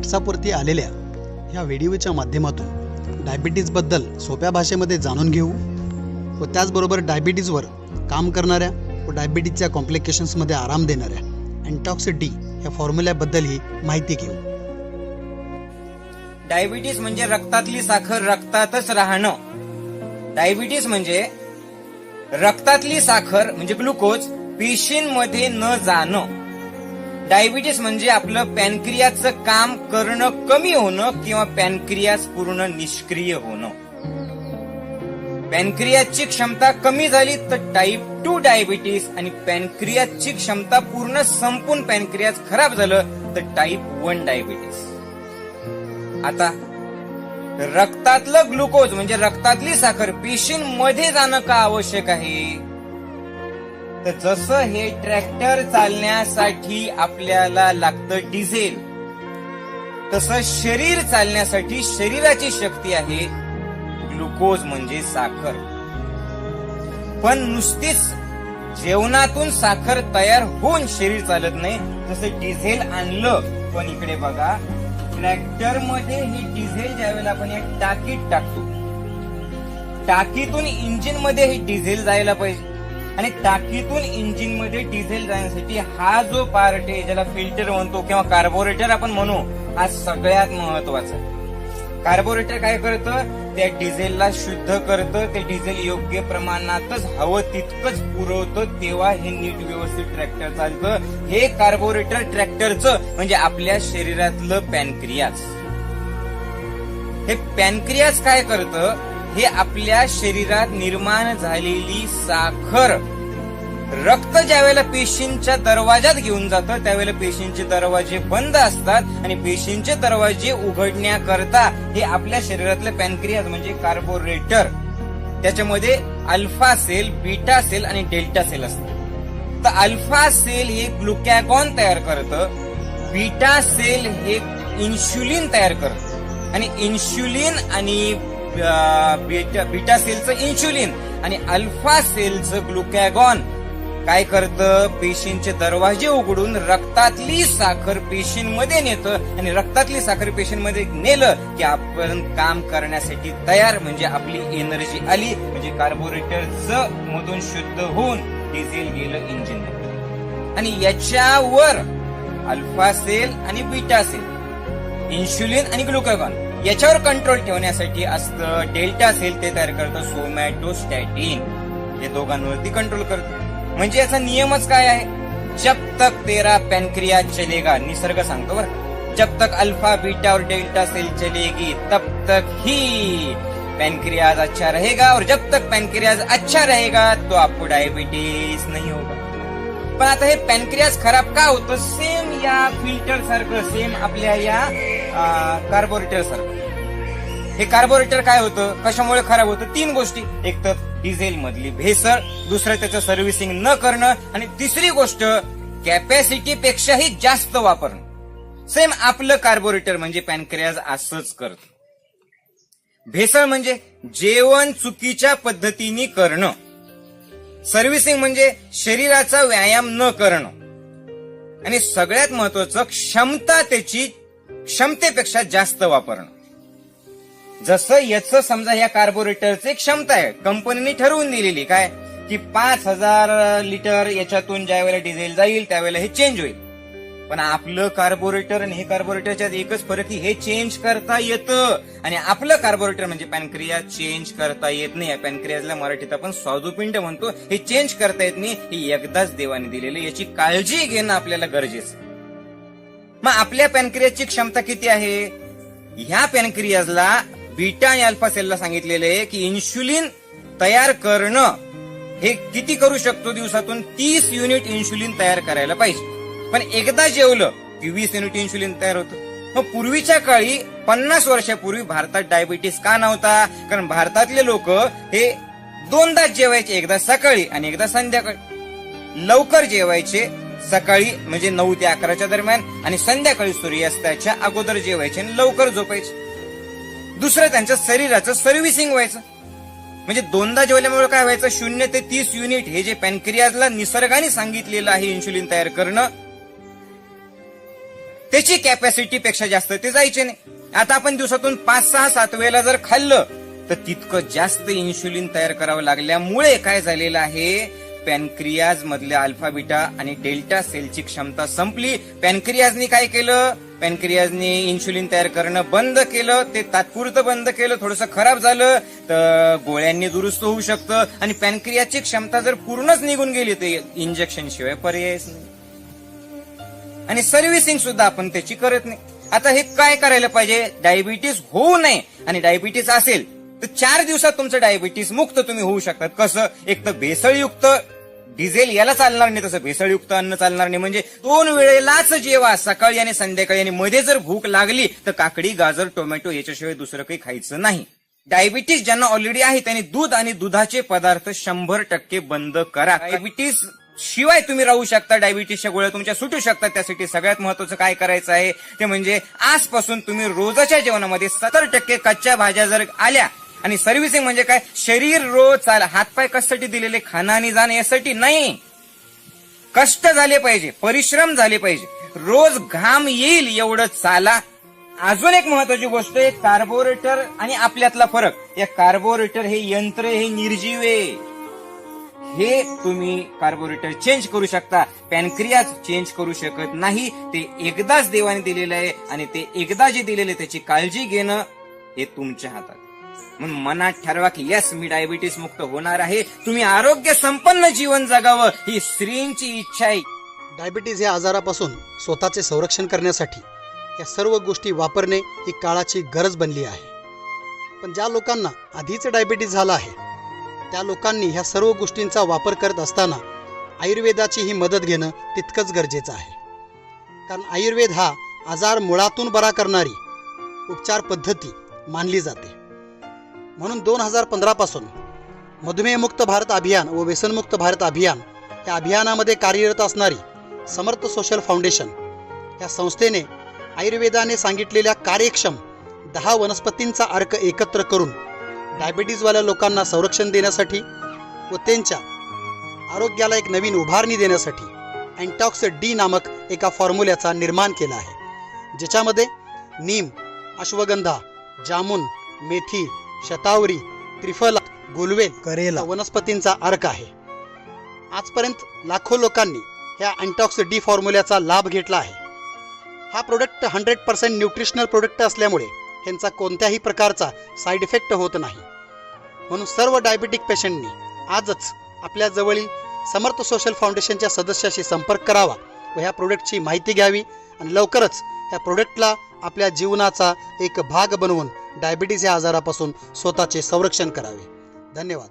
व्हॉट्सअपवरती आलेल्या ह्या व्हिडिओच्या माध्यमातून डायबिटीजबद्दल सोप्या भाषेमध्ये जाणून घेऊ व त्याचबरोबर डायबिटीजवर काम करणाऱ्या व डायबिटीजच्या कॉम्प्लिकेशन्समध्ये आराम देणाऱ्या अँटॉक्सिटी या फॉर्म्युल्याबद्दलही माहिती घेऊ. डायबिटीस म्हणजे रक्तातली साखर रक्तातच राहणं. डायबिटीस म्हणजे रक्तातली साखर म्हणजे ग्लुकोज पेशींमध्ये न जाणं. डायबिटीस म्हणजे आपलं पॅनक्रियाचं काम करणं कमी होणं किंवा पॅनक्रियास पूर्ण निष्क्रिय होणं. पॅनक्रियाची क्षमता कमी झाली तर टाईप टू डायबिटीस आणि पॅनक्रियाची क्षमता पूर्ण संपून पॅनक्रियास खराब झालं तर टाईप वन डायबिटीस आता रक्तातलं ग्लुकोज म्हणजे रक्तातली साखर पेशींमध्ये जाणं का आवश्यक आहे? तर जसं हे ट्रॅक्टर चालण्यासाठी आपल्याला लागतं डिझेल तसं शरीर चालण्यासाठी शरीराची शक्ती आहे ग्लुकोज म्हणजे साखर. पण नुसतीच जेवणातून साखर तयार होऊन शरीर चालत नाही जसं डिझेल आणलं. पण इकडे बघा ट्रॅक्टरमध्ये हे डिझेल ज्यावेळेला आपण या टाकीत टाकतो टाकीतून इंजिनमध्ये हे डिझेल जायला पाहिजे. आणि टाकीतून इंजिनमध्ये डिझेल जाण्यासाठी हा जो पार्ट आहे ज्याला फिल्टर म्हणतो किंवा कार्बोरेटर आपण म्हणू हा सगळ्यात महत्त्वाचा आहे. कार्बोरेटर काय करतं? त्या डिझेलला शुद्ध करतं ते डिझेल योग्य प्रमाणातच हवं तितकंच पुरवतं तेव्हा हे नीट व्यवस्थित ट्रॅक्टर चालतं. हे कार्बोरेटर ट्रॅक्टरचं म्हणजे आपल्या शरीरातलं पॅनक्रियाज हे पॅनक्रियाज काय करतं? हे आपल्या शरीरात निर्माण झालेली साखर. रक्त ज्यावेळेला पेशींच्या दरवाजात घेऊन जातं त्यावेळेला पेशींचे दरवाजे बंद असतात आणि पेशींचे दरवाजे उघडण्याकरता हे आपल्या शरीरातलं पॅनक्रियाज म्हणजे कार्बोरेटर. त्याच्यामध्ये अल्फा सेल बीटा सेल आणि डेल्टा सेल असतात. तर अल्फा सेल हे ग्लुकॅगॉन तयार करतं बीटा सेल हे इन्शुलिन तयार करतं. आणि इन्शुलिन आणि बीटा बीटा सेलचं इन्शुलिन आणि अल्फा सेलचं ग्लुकॅगॉन काय करतं? पेशींचे दरवाजे उघडून रक्तातली साखर पेशींमध्ये नेतं आणि रक्तातली साखर पेशींमध्ये नेलं की आपण काम करण्यासाठी तयार म्हणजे आपली एनर्जी आली म्हणजे कार्बोरेटरचं मधून शुद्ध होऊन डिझेल गेलं इंजिन आणि याच्यावर अल्फा सेल आणि बीटा सेल इन्शुलिन आणि ग्लुकागॉन याच्यावर कंट्रोल ठेवण्यासाठी असतं डेल्टा सेल ते तयार करतं सोमॅटोस्टॅटिन हे दोघांवरती कंट्रोल करतं. म्हणजे याचा नियमच काय आहे? जब तक तेरा पॅनक्रिया चलेगा निसर्ग सांगतो बरं. जब तक अल्फा बीटा और डेल्टा सेल चलेगी तब तक ही पैनक्रियाज अच्छा रहेगा. और जब तक पैनक्रियाज अच्छा रहेगा तो आपको डायबिटीज नहीं होगा. पण आता हे पॅनक्रियाज खराब का होतं? सेम या फिल्टर सारखं सेम आपल्या या कार्बोरेटर सारखं. हे कार्बोरेटर काय होतं? कशामुळे खराब होतं? तीन गोष्टी. एक तर डिझेल मधली भेसळ दुसरं त्याचं सर्व्हिसिंग न करणं आणि तिसरी गोष्ट कॅपॅसिटी पेक्षाही जास्त वापरणं. सेम आपलं कार्बोरेटर म्हणजे पॅनक्रियाज असंच करत. भेसळ म्हणजे जेवण चुकीच्या पद्धतीने करणं. सर्व्हिसिंग म्हणजे शरीराचा व्यायाम न करणं. आणि सगळ्यात महत्वाचं क्षमता त्याची क्षमतेपेक्षा जास्त वापरणं. जसं याचं समजा या कार्बोरेटरची क्षमता आहे कंपनीने ठरवून दिलेली काय की पाच हजार लिटर याच्यातून ज्या वेळेला डिझेल जाईल त्यावेळेला हे चेंज होईल. पण आपलं कार्बोरेटर आणि हे कार्बोरेटरच्यात एकच फरक की हे चेंज करता येतं. आणि आपलं कार्बोरेटर म्हणजे पॅनक्रिया चेंज करता येत नाही. पॅनक्रियाजला मराठीत आपण स्वादुपिंड म्हणतो. हे चेंज करता येत नाही. हे एकदाच देवाने दिलेलं याची काळजी घेणं आपल्याला गरजेचं मग आपल्या पॅनक्रियाची क्षमता किती आहे? ह्या पॅनक्रियाजला बीटा आणि अल्फा सेलला सांगितलेलं आहे की इन्शुलिन तयार करणं हे किती करू शकतो दिवसातून? तीस युनिट इन्शुलिन तयार करायला पाहिजे. पण एकदा जेवलं की वीस युनिट इन्शुलिन तयार होतं. मग पूर्वीच्या काळी पन्नास वर्षापूर्वी भारतात डायबिटीस का नव्हता? कारण भारतातले लोक हे दोनदाच जेवायचे एकदा सकाळी आणि एकदा संध्याकाळी. लवकर जेवायचे सकाळी म्हणजे नऊ ते अकराच्या दरम्यान आणि संध्याकाळी सूर्यास्ताच्या अगोदर जेवायचे आणि लवकर झोपायचे. दुसरं त्यांच्या शरीराचं सर्व्हिसिंग व्हायचं. म्हणजे दोनदा जेवल्यामुळे काय व्हायचं? शून्य ते तीस युनिट हे जे पॅनक्रियाजला निसर्गाने सांगितलेलं आहे इन्शुलिन तयार करणं त्याची कॅपॅसिटी पेक्षा जास्त ते जायचे नाही. आता आपण दिवसातून पाच सहा सात वेळेला जर खाल्लं तर तितकं जास्त इन्शुलिन तयार करावं लागल्यामुळे काय झालेलं आहे? पॅनक्रियाज मधल्या अल्फाबीटा आणि डेल्टा सेलची क्षमता संपली. पॅनक्रियाजनी काय केलं? पॅनक्रियाजनी इन्शुलिन तयार करणं बंद केलं. ते तात्पुरतं बंद केलं. थोडंसं खराब झालं तर गोळ्यांनी दुरुस्त होऊ शकतं. आणि पॅनक्रियाची क्षमता जर पूर्णच निघून गेली तर इंजेक्शन शिवाय पर्यायच नाही. आणि सर्व्हिसिंग सुद्धा आपण त्याची करत नाही. आता हे काय करायला पाहिजे? डायबिटीस होऊ नये. आणि डायबिटीस असेल तर चार दिवसात तुमचं डायबिटीस मुक्त तुम्ही होऊ शकतात. कसं? एक तर भेसळयुक्त. डिझेल याला चालणार नाही तसं भेसळयुक्त अन्न चालणार नाही. म्हणजे दोन वेळेलाच जेवा सकाळी आणि संध्याकाळी. आणि मध्ये जर भूक लागली तर काकडी गाजर टोमॅटो याच्याशिवाय दुसरं काही खायचं नाही. डायबिटीस ज्यांना ऑलरेडी आहे त्यांनी दूध आणि दुधाचे पदार्थ शंभर टक्के बंद करा. डायबिटीस शिवाय तुम्ही राहू शकता डायबिटीसच्या गोळ्या तुमच्या सुटू शकतात. त्यासाठी सगळ्यात महत्वाचं काय करायचं आहे ते म्हणजे आजपासून तुम्ही रोजच्या जेवणामध्ये सत्तर टक्के कच्च्या भाज्या जर आल्या आणि सर्व्हिसिंग म्हणजे काय? शरीर रोज चाल हातपाय कशासाठी दिलेले खाणं आणि जाणं यासाठी नाही. कष्ट झाले पाहिजे परिश्रम झाले पाहिजे. रोज घाम येईल एवढं चाला. अजून एक महत्वाची गोष्ट आहे कार्बोरेटर आणि आपल्यातला फरक. या कार्बोरेटर हे यंत्र हे निर्जीव आहे. हे तुम्ही कार्बोरेटर चेंज करू शकता. पॅनक्रियाज चेंज करू शकत नाही. ते एकदाच देवाने दिलेलं आहे आणि ते एकदा जे दिलेले त्याची काळजी घेणं हे तुमच्या हातात म्हणून मनात ठरवा की येस मी डायबिटीस मुक्त होणार आहे. तुम्ही आरोग्य संपन्न जीवन जगावं ही स्त्रींची इच्छा आहे. डायबिटीज या आजारापासून स्वतःचे संरक्षण करण्यासाठी या सर्व गोष्टी वापरणे ही काळाची गरज बनली आहे. पण ज्या लोकांना आधीच डायबिटीज झाला आहे त्या लोकांनी ह्या सर्व गोष्टींचा वापर करत असताना आयुर्वेदाची ही मदत घेणं तितकंच गरजेचं आहे. कारण आयुर्वेद हा आजार मुळातून बरा करणारी उपचार पद्धती मानली जाते. म्हणून दोन हजार पंधरापासून मधुमेहमुक्त भारत अभियान व व्यसनमुक्त भारत अभियान या अभियानामध्ये कार्यरत असणारी समर्थ सोशल फाउंडेशन या संस्थेने आयुर्वेदाने सांगितलेल्या कार्यक्षम दहा वनस्पतींचा अर्क एकत्र करून डायबिटीजवाल्या लोकांना संरक्षण देण्यासाठी व त्यांच्या आरोग्याला एक नवीन उभारणी देण्यासाठी अँटॉक्स डी नामक एका फॉर्म्युल्याचा निर्माण केला आहे ज्याच्यामध्ये नीम अश्वगंधा जामुन मेथी शतावरी त्रिफला गुलवेल करेला. वनस्पतींचा अर्क आहे. आजपर्यंत लाखो लोकांनी ह्या अँटॉक्स डी फॉर्म्युल्याचा लाभ घेतला आहे. हा product hundred percent nutritional product असल्यामुळे ह्यांचा कोणत्याही प्रकारचा साईड इफेक्ट होत नाही. म्हणून सर्व डायबेटिक पेशंटनी आजच आपल्या जवळील समर्थ सोशल फाउंडेशनच्या सदस्याशी संपर्क करावा व ह्या प्रोडक्टची माहिती घ्यावी आणि लवकरच ह्या प्रोडक्टला आपल्या जीवनाचा एक भाग बनवून डायबिटीज या आजारापासून स्वतःचे संरक्षण करावे. धन्यवाद.